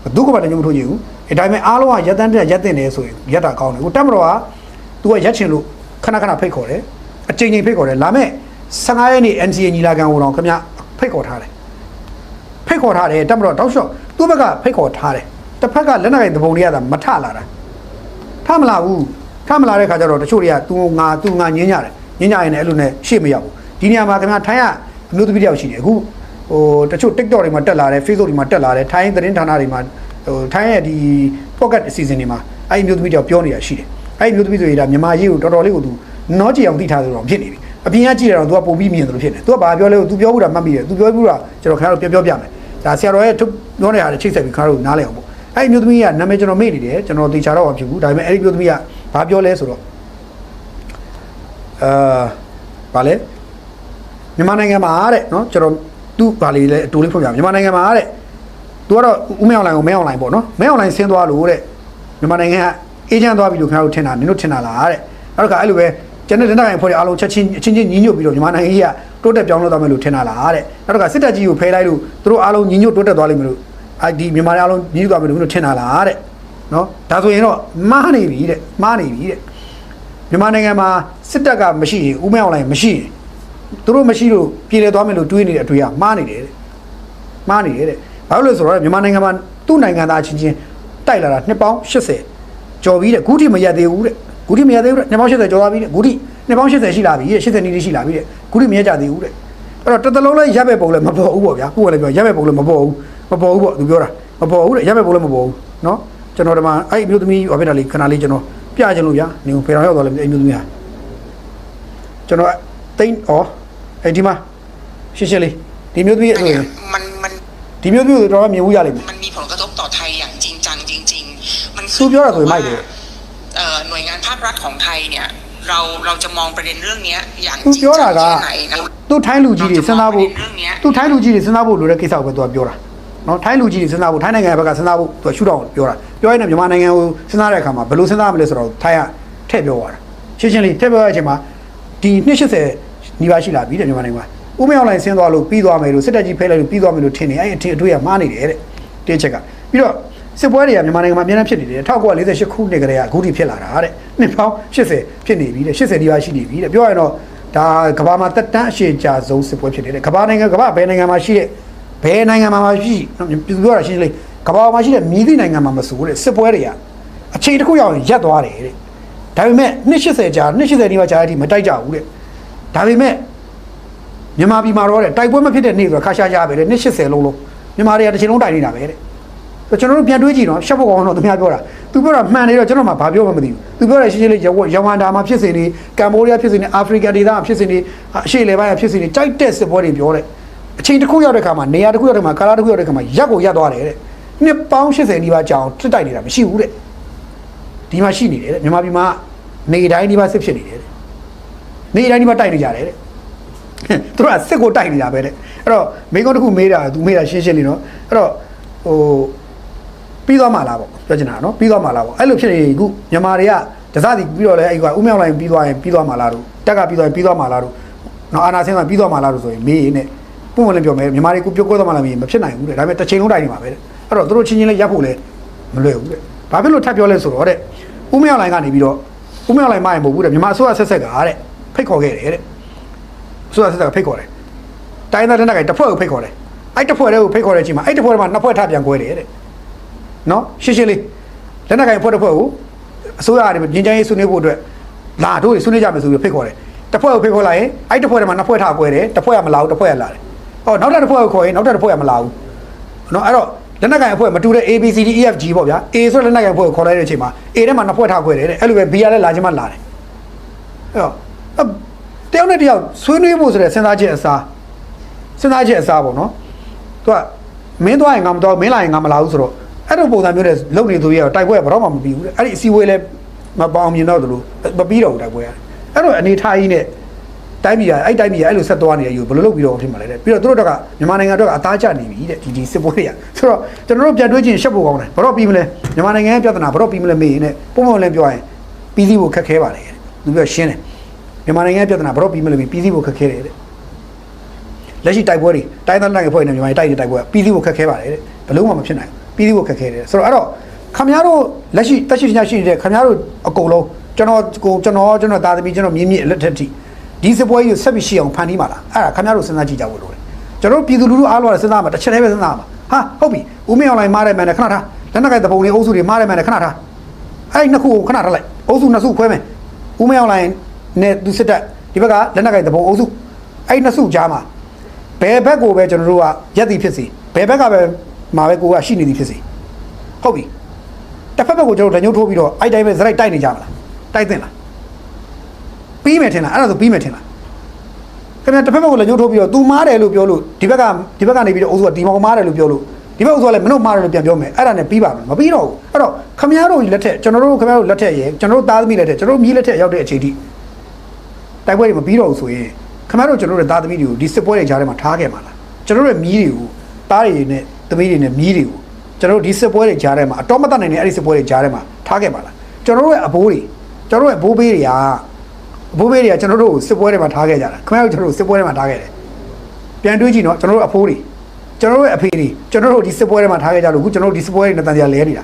ဘသူ့ကမှလက်ညှိုးထိုးချင်ဘူးအဲဒါပေမဲ့အားလုံးကရက်တန်းတက်ရက်တင်တယ်ဆိုရင်ရက်တာကောင်းတယ်ဟိုတက်မတော်က तू ကရက်ချင်လို့ခဏခဏဖိတ်ခေါ်တယ်အချိန်ချင်းဖိတ်ခေါ်တယ်လာမဲ့15ရက်နေ့ NCA ညီလာခံကိုတော့ခင်ဗျဖိတ်ခေါ်ထားတယ်ဖိတ်ခေါ်ထားတယ်တက်မတော်တောက်လျှောက်သူ့ဘက်ကဖိတ်ခေါ်ထားတယ် တစ်ဖက်ကလက်နက်ကင်သဘုံတွေကသာမထလာတာထမလာဘူးထမလာတဲ့ခါကျတော့တချို့တွေက तू ငါ तू ငါညင်းကြတယ်ညင်းကြရင်လည်းအဲ့လိုနဲ့ရှေ့မရောက်ဘူးဒီနေရာမှာခင်ဗျထိုင်းကအမျိုးသမီးတယောက်ရှိတယ်အခုဟိုတချို့ TikTok တွေမှာတက်လာတယ် Facebook တွေမှာတက်လာတယ်ထိုင်းသတင်းဌာနတွေမှာဟိုထိုင်းရဲ့ဒီ pocket အစီအစဉ်တွေမှာအဲ့ဒီမျိုးသမီးတယောက်ပြောနေတာရှိတယ်အဲ့ဒီမျိုးသမီးဆိုရင်ဒါမြန်မာရေးကိုတော်တော်လေးကို तू နောကြည်အောင်သိထားသလိုတော့ဖြစ်နေပြီအပြင်ကကြည့်ရတော့ तू ကပုံပြီးမြင်တယ်လို့ဖြစ်နေ तू ကဘာပြောလဲ तू ပြောဘူးတာမှတ်မိတယ် तू ပြောဘူးတာကျွန်တော်ခင်ဗျားတို့ပြောပြောပြမယ်ဒါဆရာတော်ရဲ့ထုတ်ပြောနေတာချိတ်ဆက်ပြီးခင်ဗျားတို့နားလည်အောင်ပေါ့ ် အဲ့ဒီမျိုးသမီးကနာမည်ကျွန်တော်မေ့နေတယ်ကျွန်တော်တေချာတော့မဖြစ်ဘူးဒါပေမဲ့အဲ့ဒီမျိုးသမီးကဘာပြောလဲဆိုတော့အာဗာလဲမြန်မာနိုင်ငံမှာတဲ့နော်ကျွန်တော်သူ့ဗာလေးလဲအတူလေးဖွင့်ပြမြန်မာနိုင်ငံမှာတဲ့သူကတော့ဦးမဲအွန်လိုင်းကိုမဲအွန်လိုင်းပေါ့နော်မဲအွန်လိုင်းဆင်းသွားလို့တဲ့မြန်မာနိုင်ငံကအေဂျင့်သွားပြီလို့ခင်ဗျားတို့ထင်တာနင်တို့ထင်တာလားတဲ့နောက်ကအဲ့လိုပဲကျန်တဲ့လက်နက်ကိုင်ဖွဲ့တွေအားလုံးချက်ချင်းအချင်းချင်းညီညွတ်ပြီးတော့မြန်မာနိုင်ငံကြီးကတိုးတက်ပြောင်းလဲသွားမယ်လို့ထင်တာလားတဲ့နောက်ကစစ်တပ်ကြီးကိုဖယ်လိုက်လို့သူတို့အားလုံးညီညွတ်တိုးတက်သွားလိမ့်မယ်လို့ အဲဒီမြန်မာနိုင်ငံအားလုံးညီညွတ်သွားမယ်လို့ထင်တာလားတဲ့နော်ဒါဆိုရင်တော့မှားနေပြီတဲ့မှားနေပြီတဲ့မြန်မာနိုင်ငံမှာစစ်တပ်ကမရှိရင်ဥမဲအွန်လိုင်းမရှိရင်သူတို့မရှိလို့ပြည်လဲသွားမယ်လို့တွေးနေတဲ့အတွေ့အမှားနေတယ်တဲ့မှားနေတယ်တဲ့ဘာလို့လဲဆိုတော့မြန်မာနိုင်ငံမှာသူ့နိုင်ငံသားချင်းချင်းတိုက်လာတာနှစ်ပေါင်း80ကျော်ပြီးတဲ့ခုထိမရက်သေးဘူးတဲ့ခုထိမရက်သေးဘူးတဲ့နှစ်ပေါင်း80ကျော်သွားပြီတဲ့ခုထိနှစ်ပေါင်း80ရှိလာပြီတဲ့80နီးနီးရှိလာပြီတဲ့ခုထိမရက်ကြသေးဘူးတဲ့အဲ့တော့တစ်သလုံးလဲရပ်ပဲပုံလဲမပေါ်ဘူးပေါ့ဗျာကိုယ်ကလည်းပြောရပ်ပဲပုံလဲမပေါ်ဘူး မပေါ်ဘူးပေါ့သူပြောတာမပေါ်ဘူးတဲ့ရပ်ပဲပုံလဲမပေါ်ဘူးเนาะကျွန်တော်ဒီမှာအဲ့ဒီမျိုးသမီးဟောပြတာလေးခဏလေးကျွန်တော်ပြချင်လို့ဗျာနေဖေတော်ရောက်သွားလဲအဲ့မျိုးသမီးဟာကျွန်တော်တိတ်ဩအဲ့ဒီမှာရှင်းရှင်းလေးဒီမျိုးသမီးအဲ့လို มันมัน ဒီမျိုးသမီးကိုတော့မြင်ဘူးရလိမ့်မယ် มันมีผลกระทบต่อไทยอย่างจริงจังจริง ๆ มัน สู้เยอะอะส่วนมากเลย เอ่อหน่วยงานภาครัฐของไทยเนี่ย เราเราจะมองประเด็นเรื่องเนี้ยอย่างจ သူ ริง ပြော จั တာ ง က แค่ไหนนะ သူထိုင်းလူကြီးတွေစဉ်းစားဖို့ เรื่องเนี้ย သူထိုင်းလူကြီးတွေစဉ်းစားဖို့လိုတဲ့ကိစ္စကိုပဲသူကပြောတာ နော်ထိုင်းလူကြီးတွေစဉ်းစားဖို့ထိုင်းနိုင်ငံဘက်ကစဉ်းစားဖို့သူကရှုထောင့်ပြောတာပြောရင်လည်းမြန်မာနိုင်ငံကိုစဉ်းစားတဲ့အခါမှာဘယ်လိုစဉ်းစားမလဲဆိုတော့ထိုင်းကထည့်ပြောသွားတာရှင်းရှင်းလေးထည့်ပြောတဲ့အချိန်မှာဒီ280နီးပါးရှိလာပြီတဲ့မြန်မာနိုင်ငံမှာဥမေအောင်လိုင်းဆင်းသွားလို့ပြီးသွားမယ်လို့စစ်တပ်ကြီးဖဲလိုက်လို့ပြီးသွားမယ်လို့ထင်နေအဲ့အထင်အတွေ့ကမှားနေတယ်တဲ့တင်းချက်ကပြီးတော့စစ်ပွဲတွေကမြန်မာနိုင်ငံမှာအများအားဖြစ်နေတယ်1948ခုနှစ်ကတည်းကအခုထိဖြစ်လာတာတဲ့နှစ်ပေါင်း80ဖြစ်နေပြီတဲ့80နီးပါးရှိနေပြီတဲ့ပြောရရင်တော့ဒါကမ္ဘာမှာတက်တန်းအရှိကြာဆုံးစစ်ပွဲဖြစ်တယ်တဲ့ကမ္ဘာနိုင်ငံကမ္ဘာဘယ်နိုင်ငံမှာရှိတဲ့ ဘယ်နိုင်ငံမှာမရှိပြပြောတာရှင်းရှင်းလေးကမ္ဘာမှာရှိတဲ့မြည်သည့်နိုင်ငံမှာမဆိုတဲ့စစ်ပွဲတွေကအချိန်တစ်ခုရောက်ရင်ရပ်သွားတယ်တဲ့ဒါပေမဲ့280ကြာ280နီးပါးကြာတဲ့အထိမတိုက်ကြဘူးတဲ့ဒါပေမဲ့မြန်မာပြည်မှာတော့တဲ့တိုက်ပွဲမဖြစ်တဲ့နေ့ဆိုတော့ခါရှားရှားပဲတဲ့280လုံးလုံးမြန်မာတွေကတစ်ချိန်လုံးတိုက်နေတာပဲတဲ့ဆိုတော့ကျွန်တော်တို့ပြန်တွေးကြည့်တော့ရှက်ဖို့ကောင်းတော့သူများပြောတာသူပြောတာမှန်နေတော့ကျွန်တော်မှဘာပြောမှမသိဘူးသူပြောတယ်ရှင်းရှင်းလေးရဝမ်ဒါမှာဖြစ်စေနေကမ်ဘောဒီးယားဖြစ်စေနေအာဖရိကဒေသမှာဖြစ်စေနေအရှေ့လေပိုင်းမှာဖြစ်စေနေကြိုက်တဲ့စစ်ပွဲတွေပြောတဲ့ အချိန်တစ်ခုရောက်တဲ့ခါမှာနေရာတစ်ခုရောက်တဲ့ခါမှာကာလာတစ်ခုရောက်တဲ့ခါမှာရက်ကိုရက်သွားတယ်တဲ့နှစ်ပေါင်း80နီးပါးကြာအောင်တစ်တိုက်နေတာမရှိဘူးတဲ့ဒီမှာရှိနေတယ်တဲ့မြန်မာပြည်မှာနေတိုင်းဒီမှာစစ်ဖြစ်နေတယ်တဲ့နေတိုင်းဒီမှာတိုက်နေကြတယ်တဲ့သူတို့ကစစ်ကိုတိုက်နေတာပဲတဲ့အဲ့တော့မိကုန်းတစ်ခုမေးတာသူမေးတာရှင်းရှင်းလေးနော်အဲ့တော့ဟိုပြီးသွားမှလားပေါ့ပြောချင်တာနော်ပြီးသွားမှလားပေါ့အဲ့လိုဖြစ်နေခုမြန်မာတွေကတစသည်ပြီးတော့လဲအဲ့ကဥမြောက်လိုက်ပြီးသွားရင်ပြီးသွားမှလားတို့တက်ကပြီးသွားရင်ပြီးသွားမှလားတို့နော်အာနာဆင်းကပြီးသွားမှလားတို့ဆိုရင်မေးရင်နဲ့ ပုံမှန်လည်းပြောမယ်မြန်မာတွေကပြောကွဲသွားမှလားမေးရင်မဖြစ်နိုင်ဘူးတဲ့ဒါပေမဲ့တစ်ချိန်လုံးတိုက်နေမှာပဲတဲ့အဲ့တော့သူတို့ချင်းချင်းလေးရပ်ဖို့လဲမလွယ်ဘူးတဲ့ဘာဖြစ်လို့ထပ်ပြောလဲဆိုတော့တဲ့ဥမြောက်လိုက်ကနေပြီးတော့ဥမြောက်လိုက်မရင်မဟုတ်ဘူးတဲ့မြန်မာအစိုးရဆက်ဆက်ကတဲ့ဖိတ်ခေါ်ခဲ့တယ်တဲ့ဆိုတော့ဆက်ဖိတ်ခေါ်တယ်တိုင်းသားတန်းတက်ကတစ်ဖွဲ့ကိုဖိတ်ခေါ်တယ်အဲ့တစ်ဖွဲ့တည်းကိုဖိတ်ခေါ်တဲ့အချိန်မှာအဲ့တစ်ဖွဲ့ထဲမှာနှစ်ဖွဲ့ထပ်ပြန်ကွဲတယ်တဲ့နော်ရှင်းရှင်းလေးလက်နက်ကင်ဖွဲ့တစ်ဖွဲ့ကိုအစိုးရကနေငင်းချမ်းရေးဆွေးနွေးဖို့အတွက်လာတို့ဆွေးနွေးကြမယ်ဆိုပြီးဖိတ်ခေါ်တယ်တစ်ဖွဲ့ကိုဖိတ်ခေါ်လိုက်ရင်အဲ့တစ်ဖွဲ့ထဲမှာနှစ်ဖွဲ့ထပ်ကွဲတယ်တစ်ဖွဲ့ကမလာဘူးတစ်ဖွဲ့ကလာတယ် ဟောနောက်ထပ်တစ်ဖွဲ့ကိုခေါ်ရင်နောက်ထပ်တစ်ဖွဲ့ကမလာဘူးနော်အဲ့တော့လက်နက်ကင်အဖွဲ့မတူတဲ့ ABCD EFG ပေါ့ဗျာ A ဆိုတဲ့လက်နက်ကင်အဖွဲ့ကိုခေါ်လိုက်တဲ့အချိန်မှာ A ထဲမှာနှစ်ဖွဲ့ထပ်ကွဲတယ်တဲ့အဲ့လိုပဲ B ကလည်းလာချင်းမှလာတယ်အဲ့တော့အဲ့တယောက်နဲ့တယောက်ဆွေးနွေးဖို့ဆိုတဲ့စဉ်းစားချက်အစားစဉ်းစားချက်အစားပေါ့နော်သူကမင်းသွားရင်ငါမသွားဘူးမင်းလာရင်ငါမလာဘူးဆိုတော့အဲ့လိုပုံစံမျိုးနဲ့လုံနေသူကြီးကတော့တိုက်ပွဲကဘယ်တော့မှမပြီးဘူးတဲ့အဲ့ဒီအစည်းအဝေးလည်းမပေါအောင်မြင်တော့သလိုမပြီးတော့ဘူးတိုက်ပွဲကအဲ့တော့အနေထားကြီးနဲ့ တိုင်းပြည်ကအဲ့တိုင်းပြည်ကအဲ့လိုဆက်သွားနေရယူဘယ်လိုလုပ်ပြီးတော့ဖြစ်မှာလဲတဲ့ပြီးတော့သူတို့တော့ကမြန်မာနိုင်ငံတော့ကအသားကျနေပြီတဲ့ဒီဒီစစ်ပွဲတွေကဆိုတော့ကျွန်တော်တို့ပြန်တွေးချင်းရှက်ဖို့ကောင်းတယ်ဘယ်တော့ပြီးမလဲမြန်မာနိုင်ငံရဲ့ပြဿနာဘယ်တော့ပြီးမလဲမေးရင်နဲ့ပုံမှန်လည်းပြောရင်ပြီးစီးဖို့ခက်ခဲပါလေတဲ့သူပြောရှင်းတယ်မြန်မာနိုင်ငံရဲ့ပြဿနာဘယ်တော့ပြီးမလဲပြီးပြီးစီးဖို့ခက်ခဲတယ်တဲ့လက်ရှိတိုက်ပွဲတွေတိုင်းသားနိုင်ငံဖွဲ့နေမြန်မာတိုက်တဲ့တိုက်ပွဲကပြီးစီးဖို့ခက်ခဲပါတယ်တဲ့ဘယ်လုံးမှမဖြစ်နိုင်ဘူးပြီးစီးဖို့ခက်ခဲတယ်ဆိုတော့အဲ့တော့ခမများတို့လက်ရှိတက်ရှိညာရှိနေတဲ့ခမများတို့အကုန်လုံးကျွန်တော်ကိုကျွန်တော်ကျွန်တော်သားသမီးကျွန်တော်မြင်းမြင့်လက်ထက်ထိ ဒီစပွဲကြီးကိုဆက်ပြီးရှိအောင်ဖန်တီးမှာလားအဲ့ဒါခမများတို့စဉ်းစားကြည့်ကြဖို့လိုတယ်ကျွန်တော်တို့ပြည်သူလူထုအားလုံးကစဉ်းစားမှာတစ်ချက်တည်းပဲစဉ်းစားမှာဟာဟုတ်ပြီဦးမင်းအောင်လိုင်းမားတယ်မယ်နဲ့ခဏထားလက်နက်ကတပုံတွေအုပ်စုတွေမားတယ်မယ်နဲ့ခဏထားအဲ့ဒီနှစ်ခုကိုခဏထားလိုက်အုပ်စုနှစ်စုခွဲမယ်ဦးမင်းအောင်လိုင်းနဲ့သူစစ်တပ်ဒီဘက်ကလက်နက်ကတပုံအုပ်စုအဲ့ဒီနှစ်စုကြားမှာဘယ်ဘက်ကိုပဲကျွန်တော်တို့ကရက်တည်ဖြစ်စီဘယ်ဘက်ကပဲမှာပဲကိုကရှိနေသည်ဖြစ်စီဟုတ်ပြီတစ်ဖက်ဘက်ကိုကျွန်တော်တို့လက်ညှိုးထိုးပြီးတော့အဲ့တိုင်းပဲဇရိုက်တိုက်နေကြမလားတိုက်သင့်လား ပြီးမယ်ထင်လားအဲ့ဒါဆိုပြီးမယ်ထင်လားခင်ဗျာတစ်ဖက်ဘက်ကိုလက်ညှိုးထိုးပြီးတော့ तू မားတယ်လို့ပြောလို့ဒီဘက်ကဒီဘက်ကနေပြီးတော့အုပ်စုကဒီမောင်မားတယ်လို့ပြောလို့ဒီဘက်အုပ်စုကလည်းမနှုတ်မားတယ်လို့ပြန်ပြောမယ်အဲ့ဒါနဲ့ပြီးပါမယ်မပြီးတော့ဘူးအဲ့တော့ခင်ဗျားတို့လက်ထက်ကျွန်တော်တို့ခင်ဗျားတို့လက်ထက်ရေကျွန်တော်တို့သားသမီးလက်ထက်ကျွန်တော်တို့မြေးလက်ထက်ရောက်တဲ့အချိန်ထိတိုက်ပွဲတွေမပြီးတော့ဘူးဆိုရင်ခင်ဗျားတို့ကျွန်တော်တို့သားသမီးတွေကိုဒီစစ်ပွဲတွေကြားထဲမှာထားခဲ့မှာလားကျွန်တော်တို့ရဲ့မြေးတွေကိုသားတွေနဲ့သမီးတွေနဲ့မြေးတွေကိုကျွန်တော်တို့ဒီစစ်ပွဲတွေကြားထဲမှာအတော်မတတ်နိုင်တဲ့အဲ့ဒီစစ်ပွဲတွေကြားထဲမှာထားခဲ့ပါလားကျွန်တော်တို့ရဲ့အဘိုးတွေကျွန်တော်တို့ရဲ့ဘိုးဘေးတွေက အဖိုးဘေးတွေကကျွန်တော်တို့ကိုစစ်ပွဲတွေမှာထားခဲ့ကြတာခင်ဗျားတို့ကျွန်တော်တို့စစ်ပွဲတွေမှာထားခဲ့တယ်ပြန်တွေးကြည့်နော်ကျွန်တော်တို့အဖိုးတွေကျွန်တော်တို့ရဲ့အဖေတွေကျွန်တော်တို့ဒီစစ်ပွဲတွေမှာထားခဲ့ကြလို့အခုကျွန်တော်တို့ဒီစစ်ပွဲတွေနဲ့တန်တရားလဲနေတာ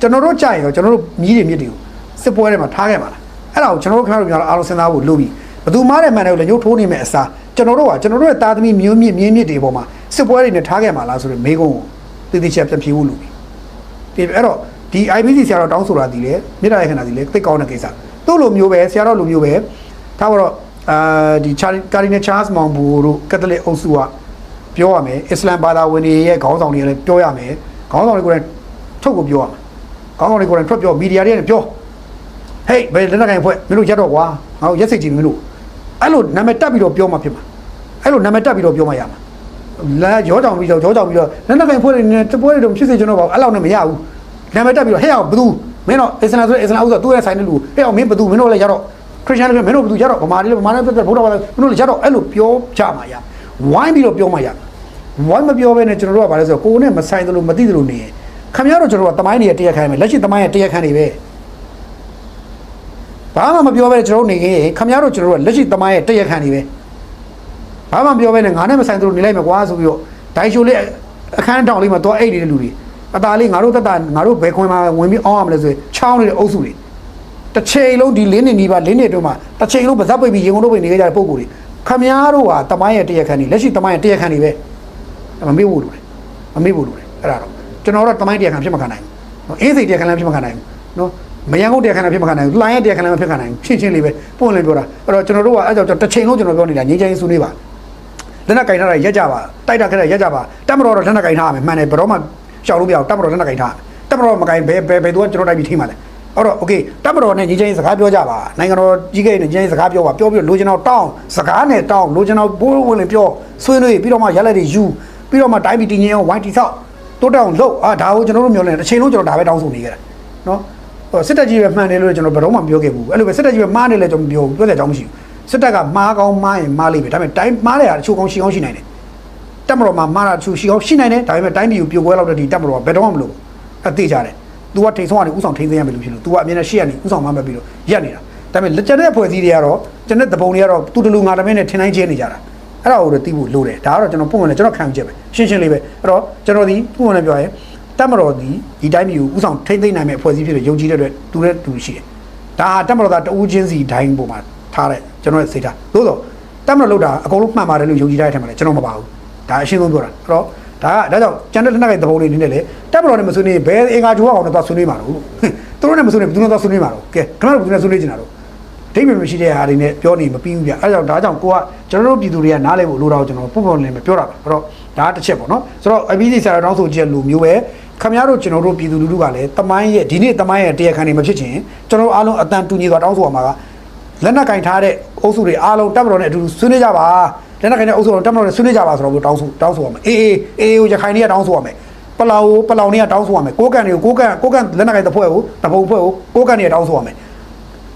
ကျွန်တော်တို့ကြာရင်တော့ကျွန်တော်တို့မြည်တွေမြစ်တွေကိုစစ်ပွဲတွေမှာထားခဲ့ပါလားအဲ့ဒါကိုကျွန်တော်တို့ခင်ဗျားတို့များအားလုံးစဉ်းစားဖို့လိုပြီဘယ်သူမားတဲ့မှန်တယ်ကိုလည်းညှို့ထိုးနေမဲ့အစားကျွန်တော်တို့ကကျွန်တော်တို့ရဲ့သားသမီးမျိုးမြင့်မြင်းမြင့်တွေပေါ်မှာစစ်ပွဲတွေနဲ့ထားခဲ့မှာလားဆိုတော့မေးခွန်းကိုတည်တည်ချက်ပြန်ဖြေဖို့လိုပြီဒီအဲ့တော့ဒီ IBC ဆရာတော်တောင်းဆိုတာဒီလေမြေတားရခဏဒီလေသိကောင်းတဲ့ကိစ္စသူ့လိုမျိုးပဲဆရာတော်လိုမျိုးပဲ ထားတော့အာဒီကာဒီနယ်ချားစ်မောင်ဘူတို့ကက်သလစ်အုပ်စုကပြောရမယ်အစ္စလမ်ဘာသာဝင်တွေရဲ့ခေါင်းဆောင်တွေလည်းပြောရမယ်ခေါင်းဆောင်တွေကိုလည်းထုတ်ကိုပြောရမယ်ခေါင်းဆောင်တွေကိုလည်းထွက်ပြောမီဒီယာတွေလည်းပြောဟေးဘယ်လက်နက်ကိုင်ဖွဲ့မင်းတို့ရက်တော့ကွာငါတို့ရက်စိတ်ကြည့်မင်းတို့အဲ့လိုနာမည်တက်ပြီးတော့ပြောမှဖြစ်မှာအဲ့လိုနာမည်တက်ပြီးတော့ပြောမှရမှာလာရောကြောင်ပြီးတော့ရောကြောင်ပြီးတော့လက်နက်ကိုင်ဖွဲ့တွေနဲ့တပွဲတွေတော့ဖြစ်စေကျွန်တော်ပါအဲ့လောက်နဲ့မရဘူးနာမည်တက်ပြီးတော့ဟဲ့အောင်ဘသူမင်းတော့အစ္စလာမ်ဆိုတဲ့အစ္စလာမ်ဥစ္စာသူ့ရဲ့ဆိုင်တဲ့လူဟဲ့အောင်မင်းဘသူမင်းတို့လည်းရတော့ ခရစ်ယာန်တွေမင်းတို့ဘသူရတော့ဗမာတွေလည်းဗမာတွေပြတ်ဗုဒ္ဓဘာသာမင်းတို့လည်းရတော့အဲ့လိုပြောကြမှာရဝိုင်းပြီးတော့ပြောမှရဝိုင်းမပြောဘဲနဲ့ကျွန်တော်တို့ကဗါလဲဆိုတော့ကိုယ်နဲ့မဆိုင်သလိုမသိသလိုနေရင်ခင်ဗျားတို့ကျွန်တော်တို့ကတမိုင်းတွေရဲ့တရားခံနေမယ်လက်ရှိတမိုင်းရဲ့တရားခံနေပဲဘာမှမပြောဘဲကျွန်တော်တို့နေရင်ခင်ဗျားတို့ကျွန်တော်တို့ကလက်ရှိတမိုင်းရဲ့တရားခံနေပဲဘာမှမပြောဘဲနဲ့ငါနဲ့မဆိုင်သလိုနေလိုက်မယ်ကွာဆိုပြီးတော့ဒိုင်ရှိုလေးအခန်းတောင်လေးမှာတော့အိတ်နေတဲ့လူတွေအသားလေးငါတို့တက်တာငါတို့ဘယ်ခွင်မှာဝင်ပြီးအောင်းရမလဲဆိုရင်ချောင်းနေတဲ့အုပ်စုတွေ တစ်ချိန်လုံးဒီလင်းနေနီးပါလင်းနေတုန်းမှာတစ်ချိန်လုံးပါဇက်ပိတ်ပြီးရေကုန်တို့ပိတ်နေကြတဲ့ပုံကိုယ်တွေခမများတို့ဟာတမိုင်းရဲ့တရားခံတွေလက်ရှိတမိုင်းရဲ့တရားခံတွေပဲမမေ့ဘူးလို့လေမမေ့ဘူးလို့လေအဲ့ဒါတော့ကျွန်တော်တို့တမိုင်းတရားခံဖြစ်မခံနိုင်ဘူးအေးစိတ်တရားခံလည်းဖြစ်မခံနိုင်ဘူးနော်မယန်းကုန်တရားခံလည်းဖြစ်မခံနိုင်ဘူးလိုင်းရဲ့တရားခံလည်းမဖြစ်ခံနိုင်ဘူးချင်းချင်းလေးပဲပုံလည်းပြောတာအဲ့တော့ကျွန်တော်တို့ကအဲ့ကြောင့်တစ်ချိန်လုံးကျွန်တော်ပြောနေတာငြိမ်းချမ်းရေးဆွေးနွေးပါလက်နက်ကင်ထားတာရက်ကြပါတိုက်တာခက်တာရက်ကြပါတက်မတော်တော့လက်နက်ကင်ထားရမယ်မှန်တယ်ဘယ်တော့မှရှောက်လို့မရအောင်တက်မတော်လက်နက်ကင်ထားရတပ်မတော်မကင်ဘယ်ဘယ်ဘယ်သူကကျွန်တော်တိုက်ပြီးထိမှာလဲ အဲ့တော့ okay တပ်မတော်နဲ့ညီချင်းစကားပြောကြပါနိုင်ငံတော်ကြီးကဲနဲ့ညီချင်းစကားပြောပါပြောပြီးလိုချင်တော့တောင်းစကားနဲ့တောင်းလိုချင်တော့ဘိုးဝင်လည်းပြောဆွေးနွေးပြီးတော့မှရလက်တွေယူပြီးတော့မှတိုင်းပြည်တည်ငြိမ်အောင်ဝိုင်းတိဆောက်တိုးတက်အောင်လုပ်အာဒါကိုကျွန်တော်တို့မျိုးလဲတစ်ချိန်လုံးကျွန်တော်ဒါပဲတောင်းဆိုနေကြတာနော်ဟိုစစ်တပ်ကြီးပဲမှန်တယ်လို့ကျွန်တော်ဘယ်တော့မှမပြောခဲ့ဘူးအဲ့လိုပဲစစ်တပ်ကြီးပဲမှားတယ်လည်းကျွန်တော်မပြောဘူးပြောတဲ့အကြောင်းမရှိဘူးစစ်တပ်ကမှားကောင်းမှားရင်မှားလိမ့်မယ်ဒါပေမဲ့တိုင်းမှားတဲ့ဟာတချို့ကောင်းရှိကောင်းရှိနိုင်တယ်တက်မတော်မှာမာနာချူရှိအောင်ရှိနိုင်တယ်ဒါပေမဲ့တိုင်းပြည်ကိုပြိုကွဲလောက်တဲ့ဒီတက်မတော်ကဘယ်တော့မှမလုပ်ဘူးအသေးကြတယ် तू ကထိန်ဆောင်ကနေဥဆောင်ထိန်သိမ်းရမယ်လို့ဖြစ်လို့ तू ကအမြင်နဲ့ရှေ့ကနေဥဆောင်မှမပြီးတော့ရက်နေတာဒါပေမဲ့လက်ကျန်တဲ့အဖွဲ့အစည်းတွေကတော့ကျန်တဲ့သဘုံတွေကတော့သူတလူငါတမင်းနဲ့ထင်တိုင်းကျဲနေကြတာအဲ့ဒါကိုတော့သိဖို့လိုတယ်ဒါကတော့ကျွန်တော်ပုံမှန်နဲ့ကျွန်တော်ခံယူချက်ပဲရှင်းရှင်းလေးပဲအဲ့တော့ကျွန်တော်ဒီပုံမှန်နဲ့ပြောရင်တက်မတော်ဒီဒီတိုင်းပြည်ကိုဥဆောင်ထိန်သိမ်းနိုင်မယ့်အဖွဲ့အစည်းဖြစ်လို့ယုံကြည်တဲ့အတွက်သူနဲ့တူရှိတယ်ဒါဟာတက်မတော်သားတဦးချင်းစီတိုင်းပုံမှာထားတဲ့ကျွန်တော်ရဲ့စိတ်ထားသို့တော့တက်မတော်လောက်တာအကုန်လုံးမှန်ပါတယ်လို့ယုံကြည်တဲ့အထက်မှာလည်းကျွန်တော်မပါဘူးဒါအရှင်းဆုံးပြောတာအဲ့တော့ ဒါကဒါကြောင့်ကျန်တဲ့လက်နက်ကိုင်သဘောလေးနေနဲ့လေတက်မတော်နဲ့မဆွေးနွေးဘယ်အင်္ဂါဂျိုးအောင်တော့သွားဆွေးနွေးမှာတော့သူတို့နဲ့မဆွေးနွေးဘူးသူတို့သွားဆွေးနွေးမှာတော့ကဲခင်ဗျားတို့ကဆွေးနွေးချင်တာတော့ဒိတ်မမရှိတဲ့ဟာတွေနဲ့ပြောနေမပြီးဘူးပြအဲ့ကြောင့်ဒါကြောင့်ကိုကကျွန်တော်တို့ပြည်သူတွေကနားလည်ဖို့လိုတာကိုကျွန်တော်ပုံပုံလင်းပဲပြောတာပါအဲ့တော့ဒါကတစ်ချက်ပေါ့နော်ဆိုတော့ IBC ဆရာတော်တောင်းဆိုချက်လိုမျိုးပဲခင်ဗျားတို့ကျွန်တော်တို့ပြည်သူလူထုကလည်းတမိုင်းရဲ့ဒီနေ့တမိုင်းရဲ့တရားခံတွေမဖြစ်ချင်ကျွန်တော်တို့အားလုံးအတန်တူညီစွာတောင်းဆိုရမှာကလက်နက်ကင်ထားတဲ့အုပ်စုတွေအားလုံးတပ်မတော်နဲ့အတူတူဆွေးနွေးကြပါ လက်နက်ကင်တဲ့အုပ်စုတော်တပ်မတော်နဲ့ဆွေးနွေးကြပါဆိုတော့တောင်းဆိုတောင်းဆိုရမယ်အေးအေးအေးကိုရခိုင်တွေကတောင်းဆိုရမယ်ပလောင်ကိုပလောင်တွေကတောင်းဆိုရမယ်ကိုကန်တွေကိုကိုကန်ကိုကန်လက်နက်ကင်တစ်ဖွဲ့ကိုတပုံဖွဲ့ကိုကိုကန်တွေကတောင်းဆိုရမယ်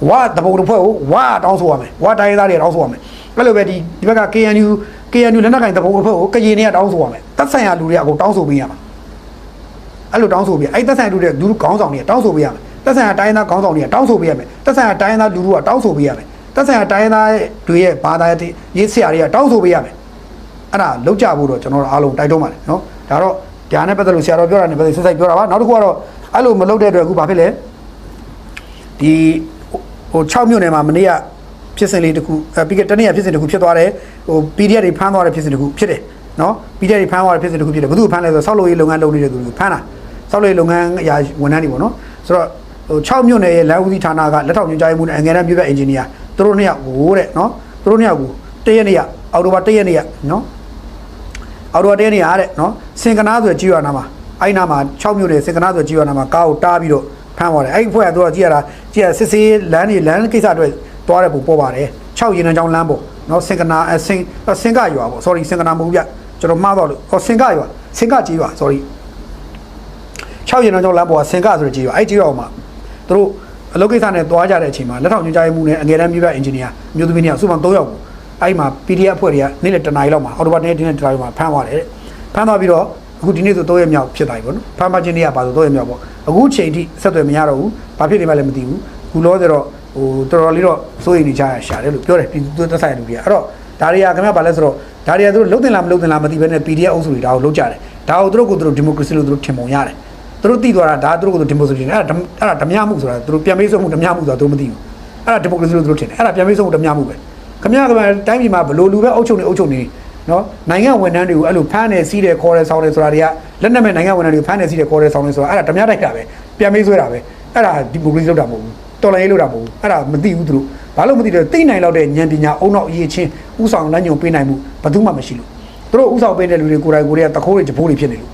ဝါတပုံတစ်ဖွဲ့ကိုဝါတောင်းဆိုရမယ်ဝါတိုင်းသားတွေတောင်းဆိုရမယ်အဲ့လိုပဲဒီဒီဘက်က KNU KNU လက်နက်ကင်တပုံတစ်ဖွဲ့ကိုကရင်တွေကတောင်းဆိုရမယ်တပ်ဆိုင်ရာလူတွေကအကုန်တောင်းဆိုပေးရမှာအဲ့လိုတောင်းဆိုပြီးအဲ့တက်ဆိုင်လူတွေလူခေါင်းဆောင်တွေကတောင်းဆိုပေးရမယ်တက်ဆိုင်ရာတိုင်းသားခေါင်းဆောင်တွေကတောင်းဆိုပေးရမယ်တက်ဆိုင်ရာတိုင်းသားလူလူကတောင်းဆိုပေးရမယ် တက်ဆိုင်ရာတိုင်းသားတွေရဲ့ဘာသာရေးဆရာတွေကတောင်းဆိုပေးရမယ်အဲ့ဒါလောက်ကြဖို့တော့ကျွန်တော်တို့အားလုံးတိုက်တွန်းပါတယ်နော်ဒါတော့ဒါနဲ့ပတ်သက်လို့ဆရာတော်ပြောတာနဲ့ပတ်သက်ဆက်ဆက်ပြောတာပါနောက်တစ်ခုကတော့အဲ့လိုမလုပ်တဲ့အတွက်အခုဘာဖြစ်လဲဒီဟို6မြို့နယ်မှာမနေ့ကဖြစ်စဉ်လေးတစ်ခုအဲပြီးကတနေ့ကဖြစ်စဉ်တစ်ခုဖြစ်သွားတယ်ဟို PDF တွေဖမ်းသွားတဲ့ဖြစ်စဉ်တစ်ခုဖြစ်တယ်နော် PDF တွေဖမ်းသွားတဲ့ဖြစ်စဉ်တစ်ခုဖြစ်တယ်ဘယ်သူဖမ်းလဲဆိုတော့ဆောက်လုပ်ရေးလုပ်ငန်းလုပ်နေတဲ့သူတွေကိုဖမ်းတာဆောက်လုပ်ရေးလုပ်ငန်းအရာဝန်ထမ်းတွေပေါ့နော်ဆိုတော့ဟို6မြို့နယ်ရဲ့လမ်းဦးစီးဌာနကလက်ထောက်ညွှန်ကြားရေးမှူးနဲ့အငယ်တန်းမြို့ပြအင်ဂျင်နီယာ သူတို့နှစ်ယောက်ကိုတဲ့နော်သူတို့နှစ်ယောက်ကိုတရက်နေ့ကအော်တိုဘာတရက်နေ့ကနော်အော်တိုဘာတရက်နေ့ကတဲ့နော်စင်ကနာဆိုတဲ့ကြီးရွာနာမှာအဲ့နာမှာ6မြို့နယ်စင်ကနာဆိုတဲ့ကြီးရွာနာမှာကားကိုတားပြီးတော့ဖမ်းသွားတယ်အဲ့ဒီဖွဲ့ကသူကကြည့်ရတာကြည့်ရစစ်စေးလမ်းတွေလမ်းကိစ္စအတွက်တွားတဲ့ပုံပေါ်ပါတယ်6ရင်နှံချောင်းလမ်းပေါ့နော်စင်ကနာအစင်စင်ကရွာပေါ့ sorry စင်ကနာမဟုတ်ဘူးဗျကျွန်တော်မှားတော့လို့ဟောစင်ကရွာစင်ကကြီးရွာ sorry 6ရင်တော့ကျောင်းလမ်းပေါ်ကစင်ကဆိုတဲ့ကြီးရွာအဲ့ကြီးရွာမှာသူတို့ အလုပ်ကိစ္စနဲ့သွားကြတဲ့အချိန်မှာလက်ထောက်ညွှန်ကြားရေးမှူးနဲ့အငယ်တန်းမြို့ပြအင်ဂျင်နီယာမျိုးသမီးတွေကစုပေါင်း3ယောက်ကိုအဲ့မှာ PDF အဖွဲ့တွေကနေ့လက်တနားရီလောက်မှာအော်တိုဘာနေ့ဒီနေ့တနားရီမှာဖမ်းသွားတယ်တဲ့ဖမ်းသွားပြီးတော့အခုဒီနေ့ဆို3ရက်မြောက်ဖြစ်သွားပြီပေါ့နော်ဖမ်းမချင်းနေ့ကပါဆို3ရက်မြောက်ပေါ့အခုချိန်ထိဆက်သွယ်မရတော့ဘူးဘာဖြစ်နေမှလည်းမသိဘူးခုလောဆယ်တော့ဟိုတော်တော်လေးတော့စိုးရိမ်နေကြရရှာတယ်လို့ပြောတယ်ပြည်သူသက်ဆိုင်လူတွေကအဲ့တော့ဒါတွေကခင်ဗျားဘာလဲဆိုတော့ဒါတွေကသူတို့လုံတင်လားမလုံတင်လားမသိဘဲနဲ့ PDF အုပ်စုတွေဒါကိုလုပ်ကြတယ်ဒါကိုသူတို့ကိုသူတို့ဒီမိုကရေစီလို့သူတို့ထင်ပုံရတယ် သူတို့တည်သွားတာဒါသူတို့ကိုဒီမိုကရေစီနဲ့အဲ့ဒါအဲ့ဒါဓမြမှုဆိုတာသူတို့ပြန်ပေးဆုံးမှုဓမြမှုဆိုတာသူတို့မသိဘူးအဲ့ဒါဒီမိုကရေစီလို့သူတို့ထင်တယ်အဲ့ဒါပြန်ပေးဆုံးမှုဓမြမှုပဲခမရကမတိုင်းပြည်မှာဘလို့လူပဲအုပ်ချုပ်နေအုပ်ချုပ်နေနော်နိုင်ငံဝန်ထမ်းတွေကိုအဲ့လိုဖမ်းနေစီးတယ်ခေါ်တယ်ဆောင်းတယ်ဆိုတာတွေကလက်နက်မဲ့နိုင်ငံဝန်ထမ်းတွေကိုဖမ်းနေစီးတယ်ခေါ်တယ်ဆောင်းတယ်ဆိုတာအဲ့ဒါဓမြတိုက်တာပဲပြန်ပေးဆွဲတာပဲအဲ့ဒါဒီမိုကရေစီလုပ်တာမဟုတ်ဘူးတော်လိုင်းရေးလုပ်တာမဟုတ်ဘူးအဲ့ဒါမသိဘူးသူတို့ဘာလို့မသိလဲသိနိုင်တော့တဲ့ဉာဏ်ပညာအုံနောက်အရေးချင်းဥဆောင်လမ်းညွန်ပေးနိုင်မှုဘယ်သူမှမရှိလို့သူတို့ဥဆောင်ပေးတဲ့လူတွေကိုယ်တိုင်ကိုယ်တွေကတခိုးတွေဂျပိုးတွေဖြစ်နေလို့